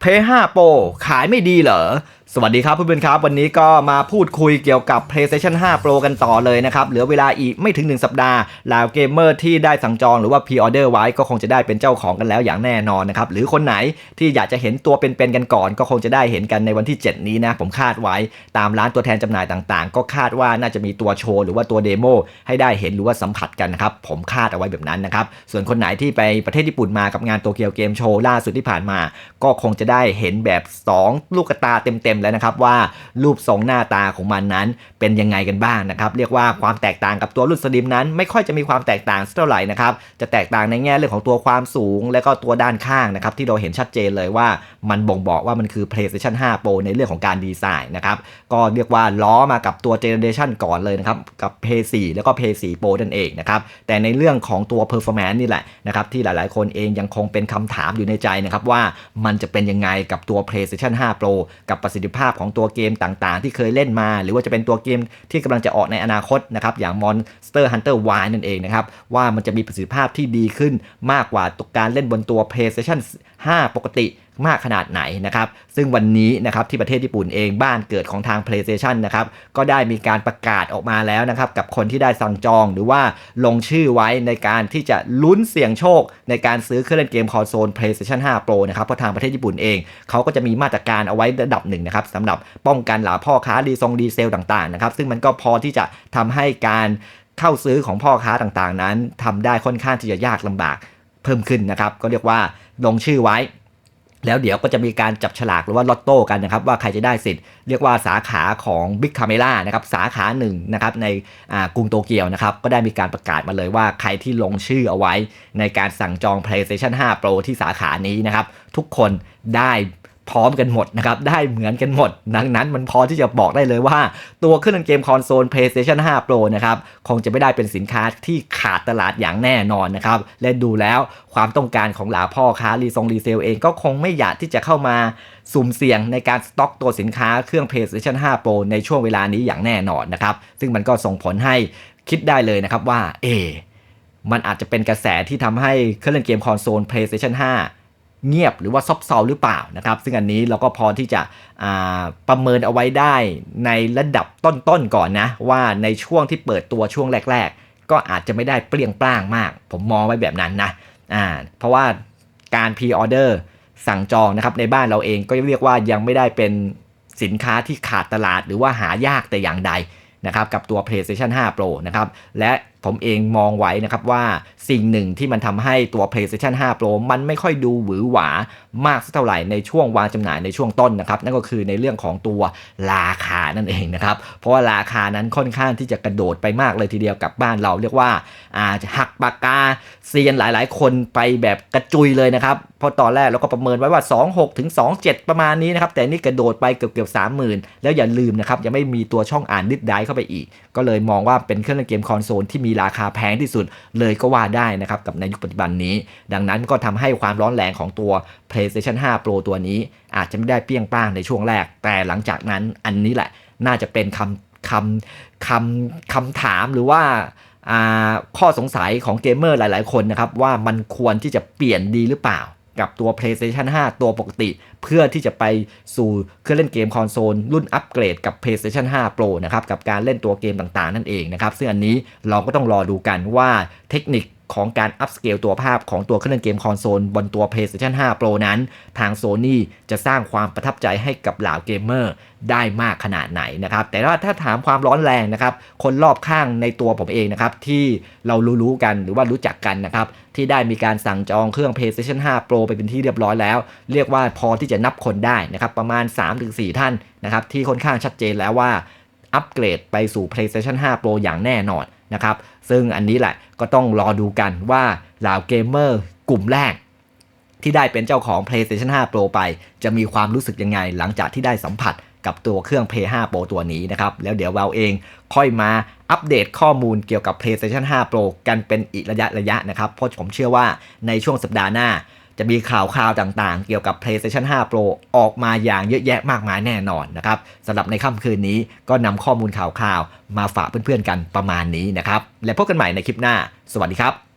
เพย์5 Pro ขายไม่ดีเหรอ สวัสดีครับเพื่อนๆครับ วันนี้ก็มาพูดคุยเกี่ยวกับ PlayStation 5 Pro กันต่อเลยนะครับ เหลือเวลาอีกไม่ถึง 1 สัปดาห์เหล่าเกมเมอร์ที่ได้สั่งจองหรือว่า Pre-order ไว้ก็คงจะได้เป็นเจ้าของกันแล้วอย่างแน่นอนนะครับ หรือคนไหนที่อยากจะเห็นตัวเป็นๆกันก่อน ก็คงจะได้เห็นกันในวันที่ 7 นี้นะ ผมคาดไว้ตามร้านตัวแทนจำหน่ายต่างๆ ก็คาดว่าน่าจะมีตัวโชว์หรือว่าตัวเดโมให้ได้เห็นหรือว่าสัมผัสกันนะครับผมคาดเอาไว้แบบนั้นนะครับส่วนคนไหนที่ไปประเทศญี่ปุ่นมากับงานโตเกียวเกมโชว์ล่าสุดที่ผ่านมา ก็คงจะได้เห็นแบบ 2 ลูกตาเต็มๆแล้วนะครับว่ารูปทรงหน้าตาของมันนั้นเป็นยังไงกันบ้างนะครับเรียกว่าความแตกต่างกับตัวรุ่นสลิมนั้น ไม่ค่อยจะมีความแตกต่างสักเท่าไหร่นะครับจะแตกต่างในแง่เรื่องของตัวความสูง และก็ตัวด้านข้างนะครับที่เราเห็นชัดเจนเลยว่ามันบ่งบอกว่ามันคือ PlayStation 5 Pro ในเรื่องของการดีไซน์นะครับก็เรียกว่าล้อมากับตัวเจเนเรชันก่อนเลยนะครับกับ p l a y 4แล้วก็ p l a y 4 Pro นั่นเองนะครับแต่ในเรื่องของตัว performance นี่แหละนะครับที่หลายๆ คนเองยังคงเป็นคำถามอยู่ในใจนะครับว่ามันจะเป็นยังไงกับตัว PlayStation 5 Pro กับประสิทธิภาพของตัวเกมต่างๆ ที่เคยเล่นมา หรือว่าจะเป็นตัวเกมที่กำลังจะออกในอนาคตนะครับอย่าง Monster Hunter Y นั่นเองนะครับว่ามันจะมีประสิทธิภาพที่ดีขึ้นมากกว่าการเล่นบนตัว PlayStation 5 ปกติ มากขนาดไหนนะครับ ซึ่งวันนี้นะครับที่ประเทศญี่ปุ่นเองบ้านเกิดของทาง PlayStation นะครับก็ได้มีการประกาศออกมาแล้วนะครับกับคนที่ได้สั่งจองหรือว่าลงชื่อไว้ในการที่จะลุ้นเสี่ยงโชค ในการซื้อเครื่องเล่นเกมคอนโซล PlayStation 5 Pro นะครับเพราะทางประเทศญี่ปุ่นเองเขาก็จะมีมาตรการเอาไว้ระดับหนึ่งนะครับสำหรับป้องกันหลาพ่อค้าดีซงดีเซลต่างๆนะครับซึ่งมันก็พอที่จะทำให้การเข้าซื้อของพ่อค้าต่างๆ นั้นทำได้ค่อนข้างที่จะยากลำบากเพิ่มขึ้นนะครับ ก็เรียกว่าลงชื่อไว้ แล้วเดี๋ยวก็จะมีการจับฉลากหรือว่าลอตโต้กันนะครับว่าใครจะได้สิทธิ์เรียกว่าสาขาของบิ๊กคาเมล่านะครับสาขาหนึ่งนะครับในกรุงโตเกียวนะครับก็ได้มีการประกาศมาเลยว่าใครที่ลงชื่อเอาไว้ในการสั่งจอง PlayStation 5 Pro ที่สาขานี้นะครับทุกคนได้ พร้อมกันหมดนะครับ ได้เหมือนกันหมด ดังนั้นมันพอที่จะบอกได้เลยว่า ตัวเครื่องเล่นเกมคอนโซล PlayStation 5 Pro นะครับ คงจะไม่ได้เป็นสินค้าที่ขาดตลาดอย่างแน่นอนนะครับ และดูแล้วความต้องการของหลาพ่อค้ารีซองรีเซลเองก็คงไม่อยากที่จะเข้ามาสุ่มเสี่ยงในการสต็อกตัวสินค้าเครื่อง PlayStation 5 Pro ในช่วงเวลานี้อย่างแน่นอนนะครับ ซึ่งมันก็ส่งผลให้คิดได้เลยนะครับว่า เอ มันอาจจะเป็นกระแสที่ทำให้เครื่องเล่นเกมคอนโซล PlayStation 5 เงียบหรือว่าซบเซาหรือเปล่านะครับ ซึ่งอันนี้เราก็พอที่จะประเมินเอาไว้ได้ในระดับต้นๆก่อนนะ ว่าในช่วงที่เปิดตัวช่วงแรก ๆ ก็อาจจะไม่ได้เปรี้ยงปร้างมาก ผมมองไว้แบบนั้นนะอ่าเพราะว่าการพรีออเดอร์สั่งจองนะครับในบ้านเราเองก็เรียกว่ายังไม่ได้เป็นสินค้าที่ขาดตลาดหรือว่าหายากแต่อย่างใดนะครับกับตัว PlayStation 5 Pro นะครับและ ผมเองมองไว้นะครับว่าสิ่งหนึ่งที่มันทำให้ตัว PlayStation 5 Pro มันไม่ค่อยดูหวือหวามากสักเท่าไหร่ในช่วงวางจำหน่ายในช่วงต้นนะครับ นั่นก็คือในเรื่องของตัวราคานั่นเองนะครับ เพราะว่าราคานั้นค่อนข้างที่จะกระโดดไปมากเลยทีเดียวกับบ้านเราเรียกว่าอาจจะหักปากกาเซียนหลาย ๆ คนไปแบบกระจุยเลยนะครับ พราะตอนแรกเราก็ประเมินไว้ว่า 26ถึง27 ประมาณนี้นะครับ แต่นี่กระโดดไปเกือบเกือบ30,000 แล้วอย่าลืมนะครับ ยังไม่มีตัวช่องอ่านดิสไดเข้าไปอีก ก็เลยมองว่าเป็นเครื่องเล่นเกมคอนโซลที่มีราคาแพงที่สุดเลยก็ว่าได้นะครับกับในยุคปัจจุบันนี้ ดังนั้นก็ทำให้ความร้อนแรงของตัว PlayStation 5 Pro ตัวนี้ อาจจะไม่ได้เปี้ยงป้างในช่วงแรก แต่หลังจากนั้นอันนี้แหละ น่าจะเป็นคำคำคำคำถามหรือว่าข้อสงสัยของเกมเมอร์หลาย ๆ คนนะครับว่ามันควรที่จะเปลี่ยนดีหรือเปล่า กับตัว PlayStation 5 ตัวปกติ เพื่อที่จะไปสู่เครื่องเล่นเกมคอนโซลรุ่นอัปเกรดกับ PlayStation 5 Pro นะครับ กับการเล่นตัวเกมต่างๆ นั่นเองนะครับ ซึ่งอันนี้เราก็ต้องรอดูกันว่าเทคนิค ของการอัปสเกลตัวภาพของตัวเครื่องเล่นเกมคอนโซลบนตัว PlayStation 5 Pro นั้น ทาง Sony จะสร้างความประทับใจให้กับเหล่าเกมเมอร์ได้มากขนาดไหนนะครับ แต่ว่าถ้าถามความร้อนแรงนะครับ คนรอบข้างในตัวผมเองนะครับ ที่เรารู้ๆกันหรือว่ารู้จักกันนะครับ ที่ได้มีการสั่งจองเครื่อง PlayStation 5 Pro ไปเป็นที่เรียบร้อยแล้ว เรียกว่าพอที่จะนับคนได้นะครับ ประมาณ 3-4 ท่านนะครับ ที่ค่อนข้างชัดเจนแล้วว่าอัปเกรดไปสู่ PlayStation 5 Pro อย่างแน่นอนนะครับ ซึ่งอันนี้แหละ ก็ต้องรอดูกันว่าเหล่าเกมเมอร์กลุ่มแรก ที่ได้เป็นเจ้าของ PlayStation 5 Pro ไป จะมีความรู้สึกยังไงหลังจากที่ได้สัมผัสกับตัวเครื่อง Play 5 Pro ตัวนี้นะครับ แล้วเดี๋ยวเราเองค่อยมาอัปเดตข้อมูลเกี่ยวกับ PlayStation 5 Pro กันเป็นอีกระยะระยะนะครับ เพราะผมเชื่อว่าในช่วงสัปดาห์หน้า จะมีข่าวข่าวต่างๆ เกี่ยวกับ PlayStation 5 Pro ออกมาอย่างเยอะแยะมากมายแน่นอนนะครับสำหรับในค่ำคืนนี้ก็นำข้อมูลข่าวๆมาฝากเพื่อนๆกันประมาณนี้นะครับ และพบกันใหม่ในคลิปหน้า สวัสดีครับ